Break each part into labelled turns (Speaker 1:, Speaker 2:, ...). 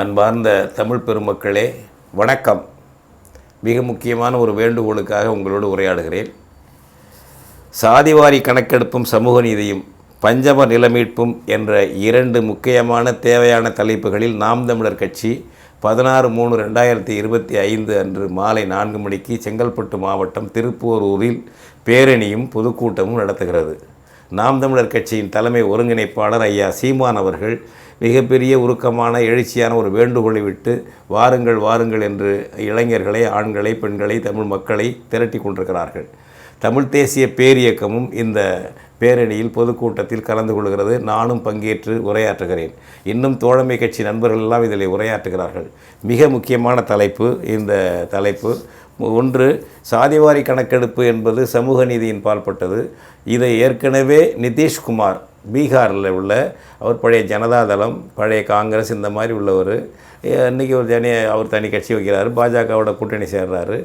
Speaker 1: அன்பார்ந்த தமிழ் பெருமக்களே வணக்கம். மிக முக்கியமான ஒரு வேண்டுகோளுக்காக உங்களோடு உரையாடுகிறேன். சாதிவாரி கணக்கெடுப்பும் சமூக நீதியும் பஞ்சம நிலமீட்பும் என்ற இரண்டு முக்கியமான தேவையான தலைப்புகளில் நாம் தமிழர் கட்சி பதினாறு மூணு ரெண்டாயிரத்தி இருபத்தி ஐந்து அன்று மாலை நான்கு மணிக்கு செங்கல்பட்டு மாவட்டம் திருப்பூரூரில் பேரணியும் பொதுக்கூட்டமும் நடத்துகிறது. நாம் தமிழர் கட்சியின் தலைமை ஒருங்கிணைப்பாளர் ஐயா சீமான் அவர்கள் மிகப்பெரிய உருக்கமான எழுச்சியான ஒரு வேண்டுகோளை விட்டு வாருங்கள் வாருங்கள் என்று இளைஞர்களை ஆண்களை பெண்களை தமிழ் மக்களை திரட்டி கொண்டிருக்கிறார்கள். தமிழ் தேசிய பேரியக்கமும் இந்த பேரணியில் பொதுக்கூட்டத்தில் கலந்து கொள்கிறது. நானும் பங்கேற்று உரையாற்றுகிறேன். இன்னும் தோழமை கட்சி நண்பர்கள் எல்லாம் இதில் உரையாற்றுகிறார்கள். மிக முக்கியமான தலைப்பு இந்த தலைப்பு. ஒன்று சாதிவாரி கணக்கெடுப்பு என்பது சமூக நீதியின் பால்பட்டது. இதை ஏற்கனவே நிதிஷ்குமார் பீகாரில் உள்ள அவர் பழைய ஜனதாதளம் பழைய காங்கிரஸ் இந்த மாதிரி உள்ளவர். இன்றைக்கி ஒரு தனி அவர் தனி கட்சி வைக்கிறாரு பாஜகவோட கூட்டணி சேர்றாரு.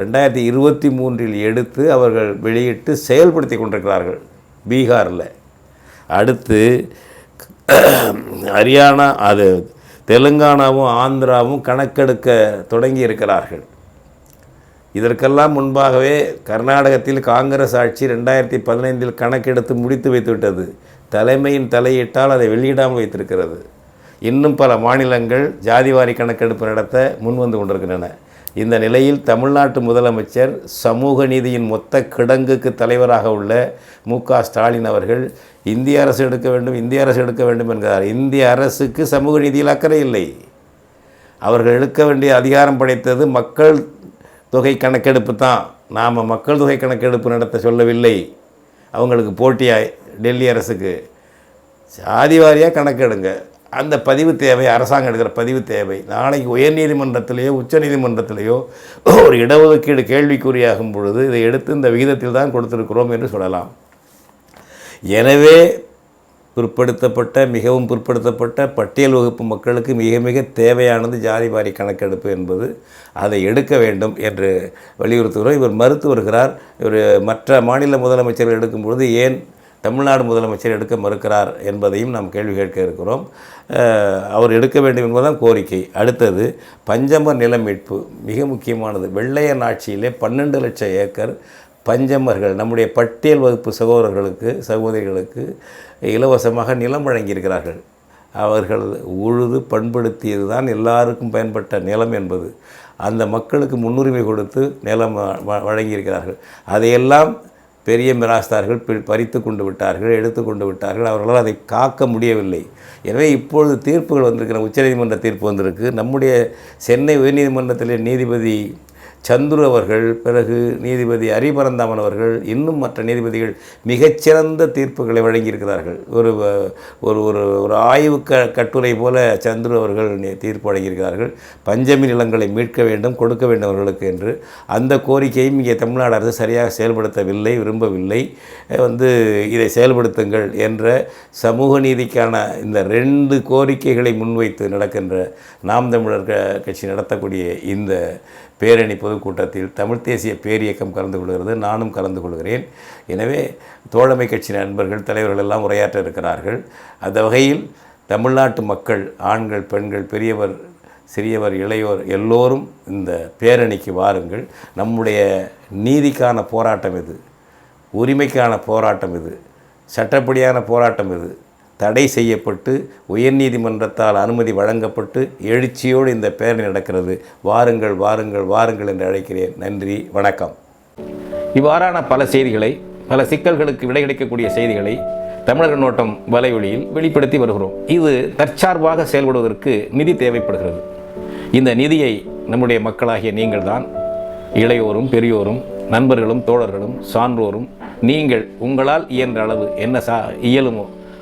Speaker 1: ரெண்டாயிரத்தி இருபத்தி மூன்றில் எடுத்து அவர்கள் வெளியிட்டு செயல்படுத்தி கொண்டிருக்கிறார்கள் பீகாரில். அடுத்து ஹரியானா அது தெலுங்கானாவும் ஆந்திராவும் கணக்கெடுக்க தொடங்கி இருக்கிறார்கள். இதற்கெல்லாம் முன்பாகவே கர்நாடகத்தில் காங்கிரஸ் ஆட்சி ரெண்டாயிரத்தி பதினைந்தில் கணக்கெடுத்து முடித்து வைத்துவிட்டது தலைமையின் தலையிட்டால் அதை வெளியிடாமல் வைத்திருக்கிறது. இன்னும் பல மாநிலங்கள் ஜாதிவாரி கணக்கெடுப்பு நடத்த முன்வந்து கொண்டிருக்கின்றன. இந்த நிலையில் தமிழ்நாட்டு முதலமைச்சர் சமூக நீதியின் மொத்த கிடங்குக்கு தலைவராக உள்ள மு க ஸ்டாலின் அவர்கள் இந்திய அரசு எடுக்க வேண்டும் இந்திய அரசு எடுக்க வேண்டும் என்கிறார். இந்திய அரசுக்கு சமூக நீதியில் அக்கறை இல்லை. அவர்கள் எடுக்க வேண்டிய அதிகாரம் படைத்தது மக்கள் தொகை கணக்கெடுப்பு தான். நாம் மக்கள் தொகை கணக்கெடுப்பு நடத்த சொல்லவில்லை. அவங்களுக்கு போட்டியாய் டெல்லி அரசுக்கு சாதி வாரியாக கணக்கெடுங்க. அந்த பதிவு தேவை அரசாங்கம் எடுக்கிற பதிவு தேவை. நாளைக்கு உயர்நீதிமன்றத்திலேயோ உச்சநீதிமன்றத்திலேயோ ஒரு இடஒதுக்கீடு கேள்விக்குறியாகும் பொழுது இதை எடுத்து இந்த விகிதத்தில் தான் கொடுத்துருக்கிறோம் என்று சொல்லலாம். எனவே பிற்படுத்தப்பட்ட மிகவும் பிற்படுத்தப்பட்ட பட்டியல் வகுப்பு மக்களுக்கு மிக மிக தேவையானது ஜாதி வாரி கணக்கெடுப்பு என்பது அதை எடுக்க வேண்டும் என்று வலியுறுத்துகிறோம். இவர் மறுத்து வருகிறார். இவர் மற்ற மாநில முதலமைச்சர்கள் எடுக்கும் பொழுது ஏன் தமிழ்நாடு முதலமைச்சர் எடுக்க மறுக்கிறார் என்பதையும் நாம் கேள்வி கேட்க இருக்கிறோம். அவர் எடுக்க வேண்டும் என்பதுதான் கோரிக்கை. அடுத்தது பஞ்சம நில மீட்பு மிக முக்கியமானது. வெள்ளையன் ஆட்சியிலே பன்னெண்டு லட்சம் ஏக்கர் பஞ்சமர்கள் நம்முடைய பட்டியல் வகுப்பு சகோதரர்களுக்கு சகோதரிகளுக்கு இலவசமாக நிலம் வழங்கியிருக்கிறார்கள். அவர்கள் உழுது பண்படுத்தியது தான் எல்லாருக்கும் பயன்பட்ட நிலம் என்பது. அந்த மக்களுக்கு முன்னுரிமை கொடுத்து நிலம் வ- வழங்கியிருக்கிறார்கள். அதையெல்லாம் பெரிய மிராஸ்தார்கள் பி- பறித்து கொண்டு விட்டார்கள் எடுத்து கொண்டு விட்டார்கள். அவர்களால் அதை காக்க முடியவில்லை. எனவே இப்பொழுது தீர்ப்புகள் வந்திருக்கிற உச்சநீதிமன்ற தீர்ப்பு வந்திருக்கு. நம்முடைய சென்னை உயர்நீதிமன்றத்திலே நீதிபதி சந்துரு அவர்கள் பிறகு நீதிபதி ஹரிபரந்தாமன் அவர்கள் இன்னும் மற்ற நீதிபதிகள் மிகச்சிறந்த தீர்ப்புகளை வழங்கியிருக்கிறார்கள். ஒரு ஒரு ஒரு ஒரு ஆய்வு க கட்டுரை போல சந்துரு அவர்கள் தீர்ப்பு வழங்கியிருக்கிறார்கள். பஞ்சமி நிலங்களை மீட்க வேண்டும் கொடுக்க வேண்டும் அவர்களுக்கு என்று. அந்த கோரிக்கையும் இங்கே தமிழ்நாடு அரசு சரியாக செயல்படுத்தவில்லை விரும்பவில்லை. வந்து இதை செயல்படுத்துங்கள் என்ற சமூக நீதிக்கான இந்த ரெண்டு கோரிக்கைகளை முன்வைத்து நடக்கின்ற நாம் தமிழர் க- கட்சி நடத்தக்கூடிய இந்த பேரணி பொதுக்கூட்டத்தில் தமிழ் தேசிய பேரியக்கம் கலந்து கொள்கிறது. நானும் கலந்து கொள்கிறேன். எனவே தோழமை கட்சி நண்பர்கள் தலைவர்கள் எல்லாம் உரையாற்ற இருக்கிறார்கள். அந்த வகையில் தமிழ்நாட்டு மக்கள் ஆண்கள் பெண்கள் பெரியவர் சிறியவர் இளையோர் எல்லோரும் இந்த பேரணிக்கு வாருங்கள். நம்முடைய நீதிக்கான போராட்டம் இது உரிமைக்கான போராட்டம் இது சட்டப்படியான போராட்டம் இது. தடை செய்யப்பட்டு உயர்நீதிமன்றத்தால் அனுமதி வழங்கப்பட்டு எழுச்சியோடு இந்த பேரணி நடக்கிறது. வாருங்கள் வாருங்கள் வாருங்கள் என்று அழைக்கிறேன். நன்றி வணக்கம். இவ்வாறான பல செய்திகளை பல சிக்கல்களுக்கு விடை கிடைக்கக்கூடிய செய்திகளை தமிழர் நோட்டம் வலைவழியில் வெளிப்படுத்தி வருகிறோம். இது தற்சார்பாக செயல்படுவதற்கு நிதி தேவைப்படுகிறது. இந்த நிதியை நம்முடைய மக்களாகிய நீங்கள்தான் இளையோரும் பெரியோரும் நண்பர்களும் தோழர்களும் சான்றோரும் நீங்கள் உங்களால் இயன்ற அளவு என்ன சா இயலுமோ